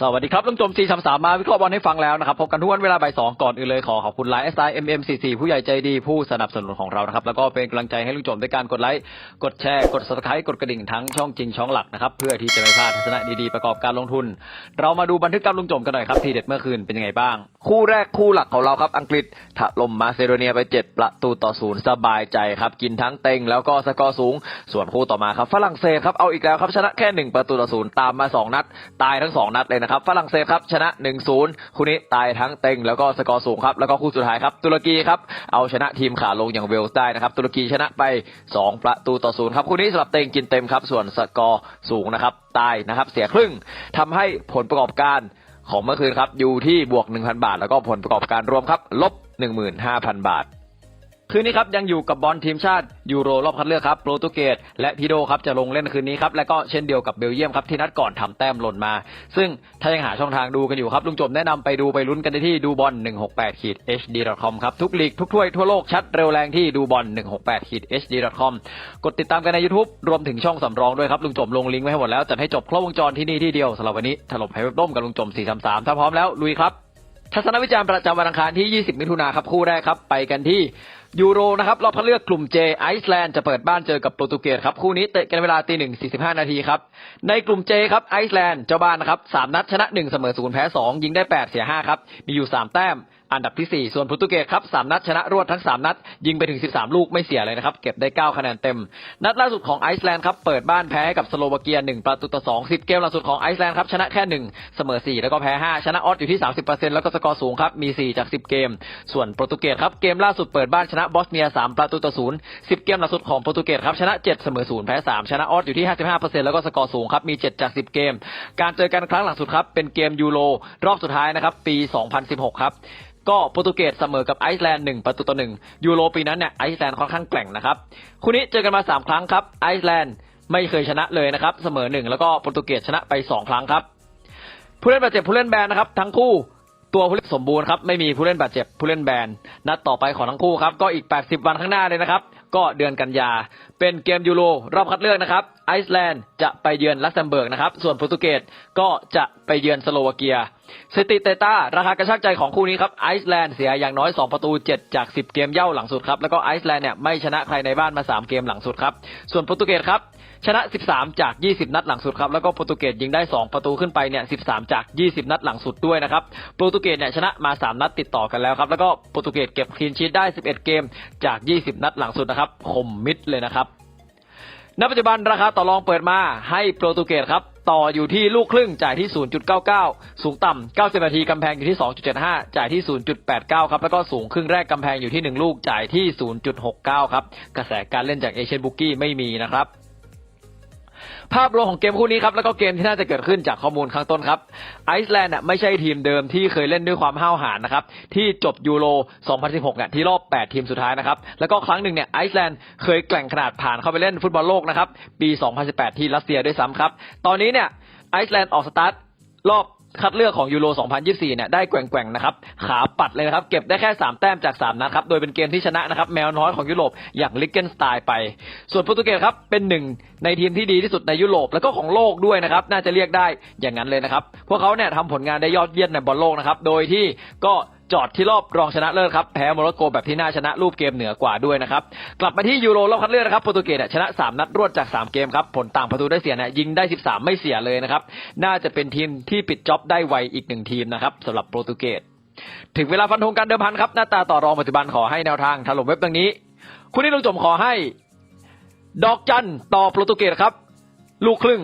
สวัสดีครับลุงจมซีสามสามมาวิเคราะห์บอลให้ฟังแล้วนะครับพบกันทุกวันเวลาบ่ายสองก่อนอื่นเลยขอขอบคุณไลน์ SI MMCC ผู้ใหญ่ใจดีผู้สนับสนุนของเรานะครับแล้วก็เป็นกำลังใจให้ลุงจมด้วยการกดไลค์กดแชร์กด subscribe กดกระดิ่งทั้งช่องจริงช่องหลักนะครับเพื่อที่จะไม่พลาดทัศนะดีๆประกอบการลงทุน เรามาดูบันทึกการลุงจมกันหน่อยครับทีเด็ดเมื่อคืนเป็นยังไงบ้าง คู่แรกคู่หลักของเราครับอังกฤษถล่มมาซิโดเนียไป 7 ประตูต่อศูนย์สบายใจครับกินทั้งเต็งแล้วก็สกอร์สูง ส่วนคู่ต่อมาครับฝรั่งเศสครับเอาอีกแล้วครับชนะแค่หนึ่งประตูต่อศูนย์ตามมาสองนัดตายทั้งสองนัดเลยนะครับฝรั่งเศสครับชนะ1นศูนย์คู่นี้ตายทั้งเต็งแล้วก็สกอร์สูงครับแล้วก็คู่สุดท้ายครับตุรกีครับเอาชนะทีมขาลงอย่างเวลส์ได้นะครับตุรกีชนะไป 2 ประตูต่อศูนย์ครับคู่นี้สำหรับเต็งกินเต็มครับส่วนสกอร์สูงนะครับตายนะครับเสียครึ่งทำให้ผลประกอบการของเมื่อคืนครับอยู่ที่บวก 1,000 บาท แล้วก็ผลประกอบการรวมครับลบ15,000 บาท คืนนี้ครับยังอยู่กับบอลทีมชาติยูโรรอบคัดเลือกครับโปรตุเกสและพีโดครับจะลงเล่นคืนนี้ครับและก็เช่นเดียวกับเบลเยียมครับที่นัดก่อนทำแต้มหล่นมา ซึ่งถ้ายังหาช่องทางดูกันอยู่ครับลุงจมแนะนำไปดูไปลุ้นกันได้ที่ดูบอล168ขีด hd.com ครับทุกลีกทุกถ้วยทั่วโลกชัดเร็วแรงที่ดูบอล168ขีด hd.com กดติดตามกันใน YouTube รวมถึงช่องสำรองด้วยครับลุงจมลงลิงก์ไว้ให้หมดแล้วจัดให้จบครบวงจรที่นี่ที่เดียวสำหรับวันนี้ถล่มให้เว็บล่มกับลุงจม433ถ้าพร้อมแล้วลุยครับ ทัศนวิจารณ์ประจำวันอังคารที่ 20 มิถุนาครับคู่แรกครับ ไปกันที่ยูโรนะครับรอบคัดเลือกกลุ่ม J ไอซ์แลนด์จะเปิดบ้านเจอกับโปรตุเกสครับคู่นี้เตะกันเวลาตีหนึ่งสี่สิบห้านาทีครับในกลุ่ม J ครับไอซ์แลนด์เจ้าบ้านนะครับสามนัดชนะหนึ่งเสมอศูนย์แพ้สองยิงได้แปดเสียห้าครับมีอยู่สามแต้ม อันดับที่ 4 ส่วนโปรตุเกสครับ3นัดชนะรวดทั้ง 3 นัด ยิงไปถึง 13 ลูกไม่เสียเลยนะครับ เก็บได้ 9 คะแนนเต็ม นัดล่าสุดของไอซ์แลนด์ครับเปิดบ้านแพ้กับสโลวาเกีย 1 ประตูต่อ 2 10 เกมล่าสุดของไอซ์แลนด์ครับชนะแค่ 1 เสมอ 4 แล้วก็แพ้ 5 ชนะออสอยู่ที่ 30%แล้วก็สกอร์สูงครับมี 4 จาก 10 เกม ส่วนโปรตุเกสครับเกมล่าสุดเปิดบ้านชนะบอสเนีย 3 ประตูต่อ 0 10 เกมล่าสุดของโปรตุเกสครับชนะ 7 เสมอ 0 แพ้ 3 ชนะออสอยู่ที่ 55%แล้วก็สกอร์สูงครับมี 7 จาก 10 เกม การเจอกันครั้งหลังสุดครับเป็นเกมยูโรรอบสุดท้ายนะครับปี 2016 ครับก็โปรตุเกสเสมอกับไอซ์แลนด์หนึ่งประตูต่อหนึ่งยูโรปีนั้นเนี่ยไอซ์แลนด์ค่อนข้างแกร่งนะครับคู่นี้เจอกันมาสามครั้งครับไอซ์แลนด์ไม่เคยชนะเลยนะครับเสมอหนึ่งแล้วก็โปรตุเกสชนะไปสองครั้งครับผู้เล่นบาดเจ็บผู้เล่นแบนนะครับทั้งคู่ตัวผู้เล่นสมบูรณ์ครับไม่มีผู้เล่นบาดเจ็บผู้เล่นแบนนัดต่อไปของทั้งคู่ครับก็อีก 80 วันข้างหน้าเลยนะครับก็เดือนกันยา เป็นเกมยูโรรอบคัดเลือกนะครับไอซ์แลนด์จะไปเยือนลักเซมเบิร์กนะครับส่วนโปรตุเกสก็จะไปเยือนสโลวาเกีย สถิติเตต้าราคากระชากใจของคู่นี้ครับไอซ์แลนด์เสียอย่างน้อย 2 ประตู 7 จาก 10 เกมเย่าหลังสุดครับแล้วก็ไอซ์แลนด์เนี่ยไม่ชนะใครในบ้านมา 3 เกมหลังสุดครับส่วนโปรตุเกสครับชนะ 13 จาก 20 นัดหลังสุดครับแล้วก็โปรตุเกสยิงได้ 2 ประตูขึ้นไปเนี่ย 13 จาก 20 นัดหลังสุดด้วยนะครับโปรตุเกสเนี่ยชนะมา 3 นัดติดต่อกันแล้วครับแล้วก็โปรตุเกสเก็บคลีนชีตได้ 11 เกมจาก 20 นัดหลังสุดนะครับคมมิดเลยนะครับ ณปัจจุบันราคาต่อรองเปิดมาให้โปรตุเกสครับ ต่ออยู่ที่ลูกครึ่งจ่ายที่ 0.99 สูงต่ำ 90 นาทีกำแพงอยู่ที่ 2.75 จ่ายที่ 0.89 ครับ แล้วก็สูงครึ่งแรกกำแพงอยู่ที่ 1 ลูกจ่ายที่ 0.69 ครับ กระแสการเล่นจากเอเชียนบุกกี้ไม่มีนะครับ ภาพรวมของเกมคู่นี้ครับแล้วก็เกมที่น่าจะเกิดขึ้นจากข้อมูลข้างต้นครับไอซ์แลนด์น่ะไม่ใช่ทีมเดิมที่เคยเล่นด้วยความห้าวหาญนะครับที่จบยูโร 2016เนี่ยที่รอบ 8 ทีมสุดท้ายนะครับแล้วก็ครั้งหนึ่งเนี่ยไอซ์แลนด์เคยแกล่งขนาดผ่านเข้าไปเล่นฟุตบอลโลกนะครับปี 2018 ที่รัสเซียด้วยซ้ำครับตอนนี้เนี่ยไอซ์แลนด์ออกสตาร์ทรอบ คัดเลือกของยูโร 2024 เนี่ยได้แกว่งๆนะครับขาปัดเลยนะครับ เก็บได้แค่ 3 แต้มจาก 3 นัดครับ โดยเป็นเกมที่ชนะนะครับ แมวน้อยของยุโรปอย่างลิกเกนสไตล์ไป ส่วนโปรตุเกสครับ เป็นหนึ่งในทีมที่ดีที่สุดในยุโรปแล้วก็ของโลกด้วยนะครับ น่าจะเรียกได้อย่างนั้นเลยนะครับ พวกเขาเนี่ยทำผลงานได้ยอดเยี่ยมในบอลโลกนะครับ โดยที่ก็ จอดที่รอบรองชนะเลิศครับแพ้โมร็อกโกแบบที่น่าชนะรูปเกมเหนือกว่าด้วยนะครับกลับมาที่ยูโรรอบคัดเลือกนะครับโปรตุเกสชนะ 3 นัดรวดจาก 3 เกมครับผลต่างประตูได้เสียนี่ยยิงได้ 13 ไม่เสียเลยนะครับน่าจะเป็นทีมที่ปิดจ็อบได้ไวอีกหนึ่งทีมนะครับสำหรับโปรตุเกสถึงเวลาฟันธงการเดิมพันครับหน้าตาต่อรองปัจจุบันขอให้แนวทางถล่มเว็บดังนี้ คุณนี่ลุงจมขอให้ ดอกจันต่อโปรตุเกสครับ ลูกครึ่ง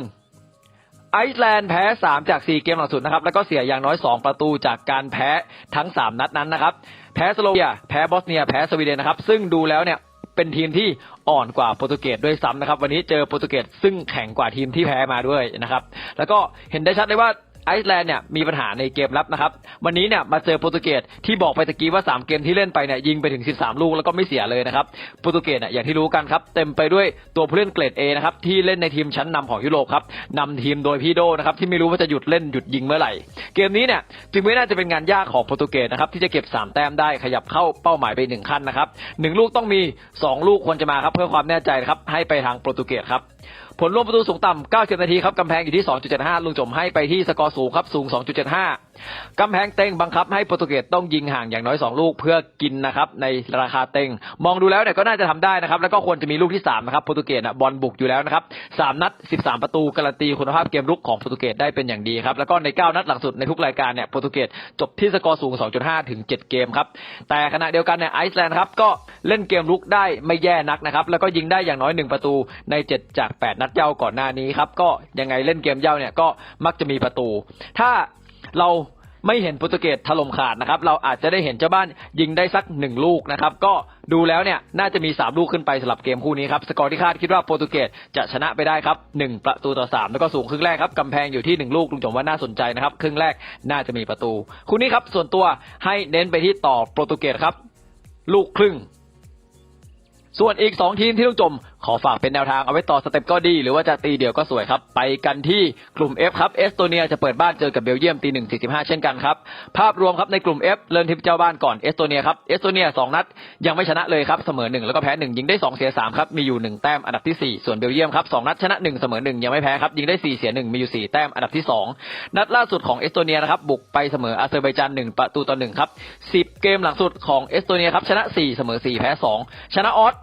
ไอซ์แลนด์แพ้ 3 จาก 4 เกมหลังสุดนะครับ แล้วก็เสียอย่างน้อย 2 ประตูจากการแพ้ทั้ง 3 นัดนั้นนะครับ แพ้สโลเวีย แพ้บอสเนีย แพ้สวีเดนนะครับ ซึ่งดูแล้วเนี่ยเป็นทีมที่อ่อนกว่าโปรตุเกสด้วยซ้ำนะครับ วันนี้เจอโปรตุเกสซึ่งแข็งกว่าทีมที่แพ้มาด้วยนะครับ แล้วก็เห็นได้ชัดเลยว่า ไอซ์แลนด์เนี่ยมีปัญหาในเกมรับนะครับวันนี้เนี่ยมาเจอโปรตุเกสที่บอกไปตะกี้ว่า 3 เกมที่เล่นไปเนี่ยยิงไปถึง 13 ลูกแล้วก็ไม่เสียเลยนะครับโปรตุเกสเนี่ยอย่างที่รู้กันครับเต็มไปด้วยตัวผู้เล่นเกรด A นะครับที่เล่นในทีมชั้นนำของยุโรปครับนำทีมโดยพี่โดนะครับที่ไม่รู้ว่าจะหยุดเล่นหยุดยิงเมื่อไหร่ เกมนี้เนี่ยจึงไม่น่าจะเป็นงานยากของโปรตุเกสนะครับที่จะเก็บ 3 แต้มได้ขยับเข้าเป้าหมายไปหนึ่งขั้นนะครับหนึ่งลูกต้องมี 2 ลูกควรจะมาครับเพื่อความแน่ใจนะครับให้ไปทางโปรตุเกสครับ ผลรวมประตูสูงต่ำ90 นาทีครับกำแพงอยู่ที่ 2.75 ลุงจมให้ไปที่สกอร์สูงครับสูง 2.75กำแพงเต็งบังคับให้โปรตุเกสต้องยิงห่างอย่างน้อย 2 ลูกเพื่อกินนะครับในราคาเต็ง มองดูแล้วเนี่ยก็น่าจะทำได้นะครับ แล้วก็ควรจะมีลูกที่3นะครับโปรตุเกสบอลบุกอยู่แล้วนะครับ3นัด 13 ประตูการันตีคุณภาพเกมรุกของโปรตุเกสได้เป็นอย่างดีครับแล้วก็ใน 9 นัดหลังสุดในทุกรายการเนี่ยโปรตุเกสจบที่สกอร์สูง 2.5 ถึง 7 เกมครับแต่ขณะเดียวกันเนี่ยไอซ์แลนด์ครับก็เล่นเกมรุกได้ไม่แย่นักนะครับแล้วก็ยิงได้อย่างน้อย 1 ประตูใน 7 จาก 8 นัดเย้าก่อนหน้านี้ครับก็ยังไงเล่นเกมเย้าเนี่ยก็มักจะมีประตู ถ้า เราไม่เห็นโปรตุเกสถล่มขาดนะครับ เราอาจจะได้เห็นเจ้าบ้านยิงได้สักหนึ่งลูกนะครับ ก็ดูแล้วเนี่ยน่าจะมี 3 ลูกขึ้นไปสำหรับเกมคู่นี้ครับ สกอร์ที่คาดคิดว่าโปรตุเกสจะชนะไปได้ครับ 1 ประตูต่อ 3 แล้วก็สูงครึ่งแรกครับกำแพงอยู่ที่ 1 ลูกลุงจงว่าน่าสนใจนะครับ ครึ่งแรกน่าจะมีประตู คู่นี้ครับส่วนตัวให้เน้นไปที่ต่อโปรตุเกสครับ ลูกครึ่ง ส่วนอีก 2 ทีมที่ลุงจม ขอฝากเป็นแนวทางเอาไว้ต่อสเต็ปก็ดี หรือว่าจะตีเดี่ยวก็สวยครับ ไปกันที่กลุ่ม F ครับเอสโตเนียจะเปิดบ้านเจอกับเบลเยียมตีหนึ่งสี่สิบห้าเช่นกันครับ ภาพรวมครับในกลุ่ม F เริ่มที่เจ้าบ้านก่อนเอสโตเนียครับเอสโตเนียสองนัดยังไม่ชนะเลยครับเสมอหนึ่งแล้วก็แพ้หนึ่งยิงได้สองเสียสามครับมีอยู่หนึ่งแต้มอันดับที่สี่ส่วนเบลเยียมครับสองนัดชนะหนึ่งเสมอหนึ่งยังไม่แพ้ครับยิงได้สี่เสียหนึ่งมีอยู่สี่แต้มอันดับที่สองนัดล่าสุดของเอสโตเนียนะครับบุกไปเสมออาเซอร์ไบจานหนึ่งประตูต่อหนึ่งครับสิบเกมหลังสุดของเอสโตเนียครับชนะสี่เสมอสี่แพ้สองชนะออส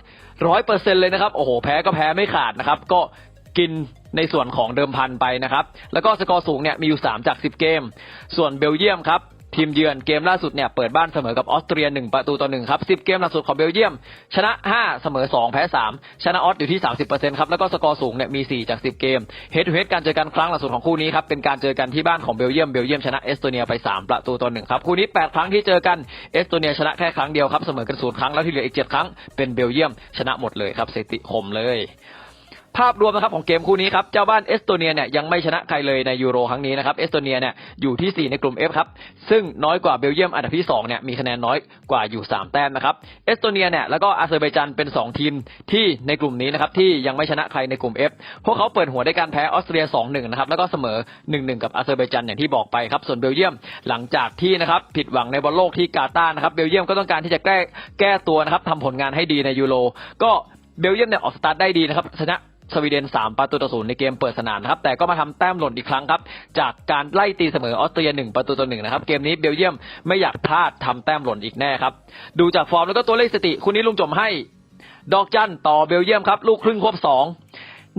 ร้อยเปอร์เซ็นเลยนะครับ โอ้โห แพ้ก็แพ้ไม่ขาดนะครับ ก็กินในส่วนของเดิมพันไปนะครับ แล้วก็สกอร์สูงเนี่ยมีอยู่ 3 จาก 10 เกม ส่วนเบลเยียมครับ ทีมเยือนเกมล่าสุดเนี่ยเปิดบ้านเสมอกับออสเตรีย1ประตูต่อ1ครับ10เกมล่าสุดของเบลเยียม ชนะ5เสมอ2แพ้3ชนะออสอยู่ที่30%ครับแล้วก็สกอร์สูงเนี่ยมี4จาก10เกมเฮดทูเฮดการเจอกันครั้งล่าสุดของคู่นี้ครับเป็นการเจอกันที่บ้านของเบลเยียมเบลเยียมชนะเอสโตเนียไป3ประตูต่อ1ครับคู่นี้8ครั้งที่เจอกันเอสโตเนียชนะแค่ครั้งเดียวครับเสมอกันศูนย์ครั้งแล้วที่เหลืออีก7ครั้งเป็นเบลเยียมชนะหมดเลยครับสถิติคมเลย ภาพรวมนะครับของเกมคู่นี้ครับเจ้าบ้านเอสโตเนียเนี่ยยังไม่ชนะใครเลยในยูโรครั้งนี้นะครับเอสโตเนียเนี่ยอยู่ที่ 4 ในกลุ่ม F ครับซึ่งน้อยกว่าเบลเยียมอันดับที่2เนี่ยมีคะแนนน้อยกว่าอยู่ 3 แต้มนะครับเอสโตเนียเนี่ยแล้วก็อาเซอร์ไบจันเป็น 2 ทีมที่ในกลุ่มนี้นะครับที่ยังไม่ชนะใครในกลุ่ม F พวกเขาเปิดหัวด้วยการแพ้ออสเตรีย 2-1 นะครับแล้วก็เสมอ 1-1 กับอาเซอร์ไบจันอย่างที่บอกไปครับส่วนเบลเยียมหลังจากที่นะครับผิดหวังในบอลโลกที่กาตาร์นะครับเบลเยียมก็ต้องการที่จะแก้แก้ตัวนะครับทำผลงานให้ดีในยูโรก็เบลเยียมเนี่ยออกสตาร์ทได้ดีนะครับชนะ สวีเดน 3 ประตูต่อศูนย์ในเกมเปิดสนามนะครับแต่ก็มาทำแต้มหล่นอีกครั้งครับจากการไล่ตีเสมอออสเตรีย 1 ประตูต่อหนึ่งนะครับเกมนี้เบลเยียมไม่อยากพลาดทำแต้มหล่นอีกแน่ครับดูจากฟอร์มแล้วก็ตัวเลขสติคุณนี้ลุงจมให้ ดอกจันต่อเบลเยียมครับลูกครึ่งควบสอง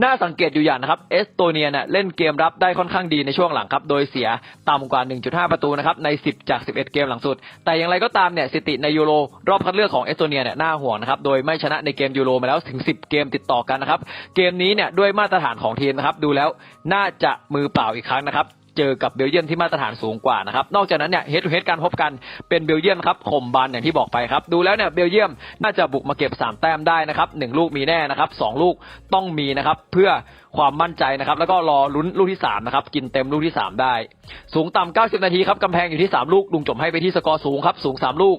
น่าสังเกตอยู่อย่างนะครับ เอสโตเนียเนี่ยเล่นเกมรับได้ค่อนข้างดีในช่วงหลังครับ โดยเสียต่ำกว่า 1.5 ประตูนะครับใน 10 จาก 11 เกมหลังสุด แต่อย่างไรก็ตามเนี่ยสถิติในยูโรรอบคัดเลือกของเอสโตเนียเนี่ยน่าห่วงนะครับ โดยไม่ชนะในเกมยูโรมาแล้วถึง 10 เกมติดต่อกันนะครับ เกมนี้เนี่ยด้วยมาตรฐานของทีมนะครับ ดูแล้วน่าจะมือเปล่าอีกครั้งนะครับ เจอกับเบลเยียมที่มาตรฐานสูงกว่านะครับ นอกจากนั้นเนี่ยเฮดทูเฮดการพบกันเป็นเบลเยียมครับข่มบานอย่างที่บอกไปครับ ดูแล้วเนี่ยเบลเยียมน่าจะบุกมาเก็บ 3 แต้มได้นะครับหนึ่งลูกมีแน่นะครับสองลูกต้องมีนะครับเพื่อความมั่นใจนะครับ แล้วก็รอลุ้นลูกที่3นะครับกินเต็มลูกที่ 3 ได้ สูงต่ำ90 นาทีครับกำแพงอยู่ที่ 3 ลูกลุงจมให้ไปที่สกอร์สูงครับสูง 3 ลูก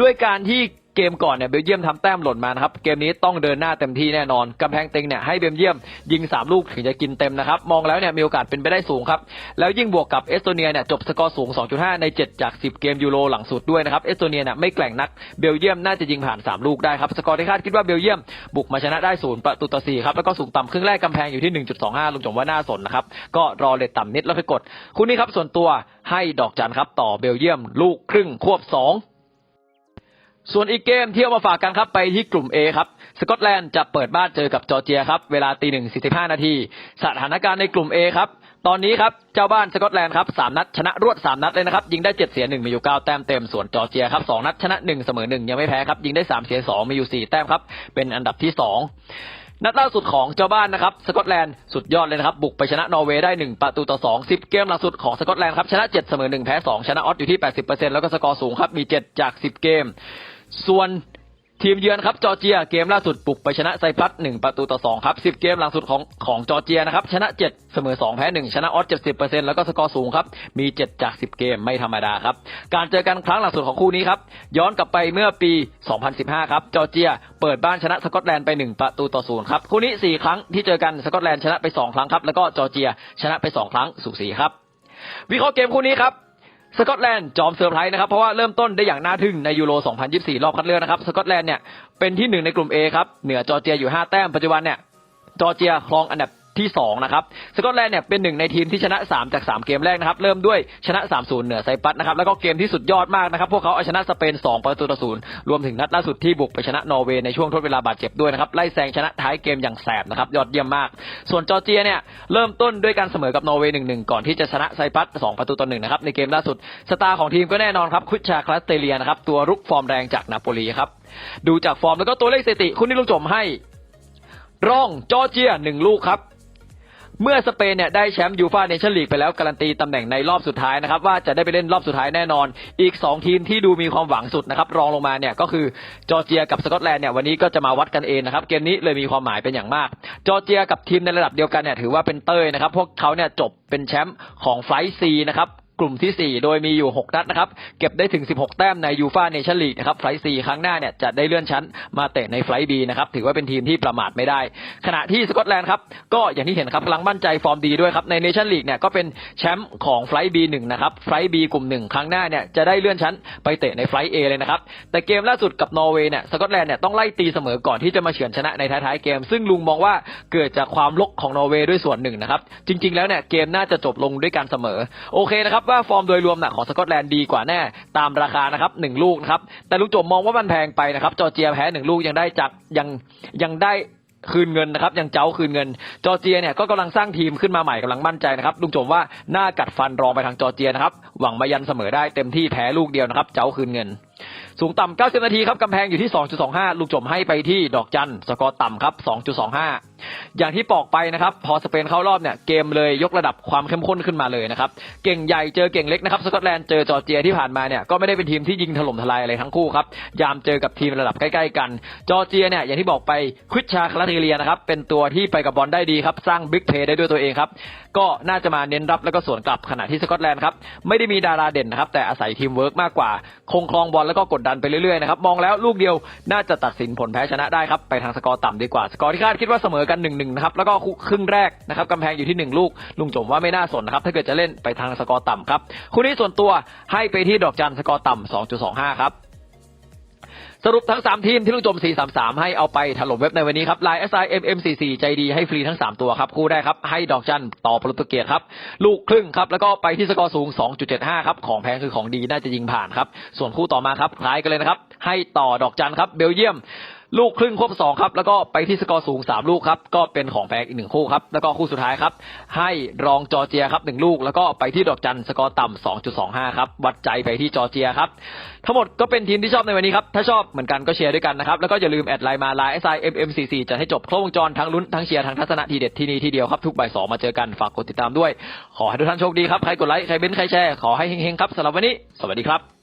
ด้วยการที่ เกมก่อนเนี่ยเบลเยียมทำแต้มหล่นมานะครับเกมนี้ต้องเดินหน้าเต็มที่แน่นอนกำแพงเต็งเนี่ยให้เบลเยียมยิง 3 ลูกถึงจะกินเต็มนะครับมองแล้วเนี่ยมีโอกาสเป็นไปได้สูงครับแล้วยิ่งบวกกับเอสโตเนียเนี่ยจบสกอร์สูง 2.5 ใน 7 จาก 10 เกมยูโรหลังสุดด้วยนะครับเอสโตเนียเนี่ยไม่แกร่งนักเบลเยียมน่าจะยิงผ่าน 3 ลูกได้ครับสกอร์ที่คาดคิดว่าเบลเยียมบุกมาชนะได้ศูนย์ประตูต่อ4ครับแล้วก็สูงต่ำครึ่งแรกกำแพงอยู่ที่ 1.25ลุงจงว่าน่าสนนะครับก็รอเลทต่ำนิดแล้วไปกดคู่นี้ครับส่วนตัวให้ดอกจันครับต่อเบลเยียมลูกครึ่งควบ 2 ส่วนอีกเกมที่เอามาฝากกันครับไปที่กลุ่ม A ครับสกอตแลนด์จะเปิดบ้านเจอกับจอร์เจียครับเวลาตีหนึ่งสี่สิบห้านาทีสถานการณ์ในกลุ่ม A ครับตอนนี้ครับเจ้าบ้านสกอตแลนด์ครับสามนัดชนะรวดสามนัดเลยนะครับยิงได้เจ็ดเสียหนึ่งมีอยู่เก้าแต้มเต็มส่วนจอร์เจียครับสองนัดชนะหนึ่งเสมอหนึ่งยังไม่แพ้ครับยิงได้สามเสียสองมีอยู่สี่แต้มครับเป็นอันดับที่สองนัดล่าสุดของเจ้าบ้านนะครับสกอตแลนด์สุดยอดเลยนะครับบุกไปชนะนอร์เวย์ได้ 1 ประตูต่อ 2 10 เกมหลังสุดของสกอตแลนด์ครับชนะ 7 เสมอ 1 แพ้ 2 ชนะออสอยู่ที่ 80%แล้วก็สกอร์สูงครับมี 7 จาก 10 เกม ส่วนทีมเยือนครับจอร์เจียเกมล่าสุดปลุกไปชนะไซปรัส1ประตูต่อ2ครับ10 เกมหลังสุดของของจอร์เจียนะครับชนะ7เสมอ2แพ้1ชนะออส70%แล้วก็สกอร์สูงครับมี 7 จาก 10 เกมไม่ธรรมดาครับการเจอกันครั้งหลังสุดของคู่นี้ครับย้อนกลับไปเมื่อปี 2015 ครับจอร์เจีย เปิดบ้านชนะสกอตแลนด์ไป 1 ประตูต่อ0ครับคู่นี้ 4 ครั้งที่เจอกันสกอตแลนด์ชนะไป 2 ครั้งครับแล้วก็จอร์เจียชนะไป 2 ครั้งสูสีครับวิเคราะห์เกมคู่นี้ครับ สกอตแลนด์จอมเซอร์ไพรส์นะครับเพราะว่าเริ่มต้นได้อย่างน่าทึ่งในยูโร 2024 รอบคัดเลือกนะครับสกอตแลนด์เนี่ยเป็นที่หนึ่งในกลุ่ม A ครับเหนือจอร์เจียอยู่ 5 แต้มปัจจุบันเนี่ยจอร์เจียครองอันดับ ที่2นะครับสกอตแลนด์เนี่ยเป็นหนึ่งในทีมที่ชนะ 3 จาก 3 เกมแรกนะครับเริ่มด้วยชนะ 3-0 เหนือไซปรัสนะครับแล้วก็เกมที่สุดยอดมากนะครับพวกเขาเอาชนะสเปน 2 ประตูต่อศูนย์รวมถึงนัดล่าสุดที่บุกไปชนะนอร์เวย์ในช่วงทดเวลาบาดเจ็บด้วยนะครับไล่แซงชนะท้ายเกมอย่างแสบนะครับยอดเยี่ยมมาก ส่วนจอร์เจียเนี่ยเริ่มต้นด้วยการเสมอกับนอร์เวย์1-1ก่อนที่จะชนะไซปรัส2ประตูต่อ1นะครับในเกมล่าสุดสตาร์ของทีมก็แน่นอนครับคุชชาคลาสเตเลียนะครับตัวรุกฟอร์มแรงจากนาโปลีครับดูจากฟอร์มแล้วก็ตัวเลขสถิติคุณนี่ลุงจมให้ ร่องจอร์เจียหนึ่งลูกครับ เมื่อสเปนเนี่ยได้แชมป์ยูฟาเนชั่นลีกไปแล้วการันตีตำแหน่งในรอบสุดท้ายนะครับว่าจะได้ไปเล่นรอบสุดท้ายแน่นอน อีก 2 ทีมที่ดูมีความหวังสุดนะครับรองลงมาเนี่ยก็คือจอร์เจียกับสกอตแลนด์เนี่ยวันนี้ก็จะมาวัดกันเองนะครับเกมนี้เลยมีความหมายเป็นอย่างมาก จอร์เจียกับทีมในระดับเดียวกันเนี่ยถือว่าเป็นเต้ยนะครับพวกเขาเนี่ยจบเป็นแชมป์ของไฟซีนะครับ กลุ่มทีสี่ 4 โดยมีอยู่ 6 นัดนะครับ เก็บได้ถึง 16 แต้มในยูฟ่าเนชั่นลีกนะครับไฟซีครั้งหน้าเนี่ยจะได้เลื่อนชั้นมาเตะในไฟบีนะครับถือว่าเป็นทีมที่ประมาทไม่ได้ ขณะที่สกอตแลนด์ครับก็อย่างที่เห็นครับกำลังมั่นใจฟอร์มดีด้วยครับในเนชั่นลีกเนี่ยก็เป็นแชมป์ของไฟบีหนึ่งนะครับไฟบีกลุ่มหนึ่งครั้งหน้าเนี่ยจะได้เลื่อนชั้นไปเตะในไฟเอเลยนะครับแต่เกมล่าสุดกับนอร์เวย์เนี่ยสกอตแลนด์เนี่ยต้องไล่ตีเสมอก่อนที่จะมาเฉือนชนะในท้ายๆเกม ซึ่งลุงมองว่าเกิดจากความลกของนอร์เวย์ด้วยส่วนหนึ่งนะครับจริง ๆแล้วเนี่ยเกมน่าจะจบลงด้วยการเสมอโอเคนะครับว่าฟอร์มโดยรวมน่ะของสกอตแลนด์ดีกว่าแน่ตามราคานะครับหนึ่งลูกนะครับแต่ลุงจมมองว่ามันแพงไปนะครับจอร์เจียแพ้หนึ่งลูกยังได้จากยังยังได้คืนเงินนะครับยังเจ้าคืนเงิน จอร์เจียเนี่ยก็กำลังสร้างทีมขึ้นมาใหม่กำลังมั่นใจนะครับลุงจมว่าหน้ากัดฟันรองไปทางจอร์เจียนะครับหวังมายันเสมอได้เต็มที่แพ้ลูกเดียวนะครับเจ้าคืนเงิน สูงต่ำ90 นาทีครับกำแพงอยู่ที่ 2.25 ลูกจมให้ไปที่ดอกจันสกอร์ต่ำครับ 2.25 อย่างที่บอกไปนะครับ พอสเปนเข้ารอบเนี่ยเกมเลยยกระดับความเข้มข้นขึ้นมาเลยนะครับเก่งใหญ่เจอเก่งเล็กนะครับสกอตแลนด์เจอจอร์เจียที่ผ่านมาเนี่ยก็ไม่ได้เป็นทีมที่ยิงถล่มทลายอะไรทั้งคู่ครับยามเจอกับทีมระดับใกล้ ๆ กันจอร์เจียเนี่ยอย่างที่บอกไปควิชชาคลาเทเลียนะครับเป็นตัวที่ไปกับบอลได้ดีครับสร้างบิ๊กเพย์ได้ด้วยตัวเองครับก็น่าจะมาเน้นรับแล้วก็สวนกลับขณะที่สกอตแลนด์ครับไม่ได้มีดาราเด่นนะครับแต่อาศัยทีมเวิร์กมากกว่าคงครองบอลแล้วก็กดดันไปเรื่อยๆนะครับมองแล้วลูกเดียวน่าจะตัดสินผลแพ้ชนะได้ครับไปทางสกอร์ต่ำดีกว่าสกอร์ที่คาดคิดว่าเสมอกัน1นหนึ่งนะครับแล้วก็ครึ่งแรกนะครับกำแพงอยู่ที่ 1 ลูก ลุงจมว่าไม่น่าสนนะครับถ้าเกิดจะเล่นไปทางสกอร์ต่ำครับคู่นี้ส่วนตัวให้ไปที่ดอกจันสกอร์ต่ำ2.25 ครับสรุปทั้ง 3 ทีมที่ลุงจม 433 ให้เอาไปถล่มเว็บในวันนี้ครับ Line SI MM44 ใจดีให้ฟรีทั้ง 3 ตัวครับคู่ได้ครับ ให้ดอกจันต่อโปรตุเกสครับ ลูกครึ่งครับ แล้วก็ไปที่สกอร์สูง 2.75 ครับ ของแพงคือของดีน่าจะยิงผ่านครับ ส่วนคู่ต่อมาครับคล้ายกันเลยนะครับ ให้ต่อดอกจันครับเบลเยียม ลูกครึ่งควบสองครับ แล้วก็ไปที่สกอร์สูง3ลูกครับ ก็เป็นของแพงอีกหนึ่งคู่ครับ แล้วก็คู่สุดท้ายครับ ให้รองจอร์เจียครับหนึ่งลูก แล้วก็ไปที่ดอกจันสกอร์ต่ำ2.25ครับ วัดใจไปที่จอร์เจียครับ ทั้งหมดก็เป็นทีมที่ชอบในวันนี้ครับ ถ้าชอบเหมือนกันก็เชียร์ด้วยกันนะครับ แล้วก็อย่าลืมแอดไลน์มาไลน์ SI MM44 จะให้จบครบวงจรทั้งลุ้นทั้งเชียร์ทั้งทัศนะทีเด็ดที่นี่ที่เดียวครับทุกบ่ายสองมาเจอกันฝากกดติดตามด้วย ขอให้ทุกท่านโชคดีครับใครกดไลค์ใครเบ้นใครแชร์ขอให้เฮงๆครับสำหรับวันนี้ สวัสดีครับ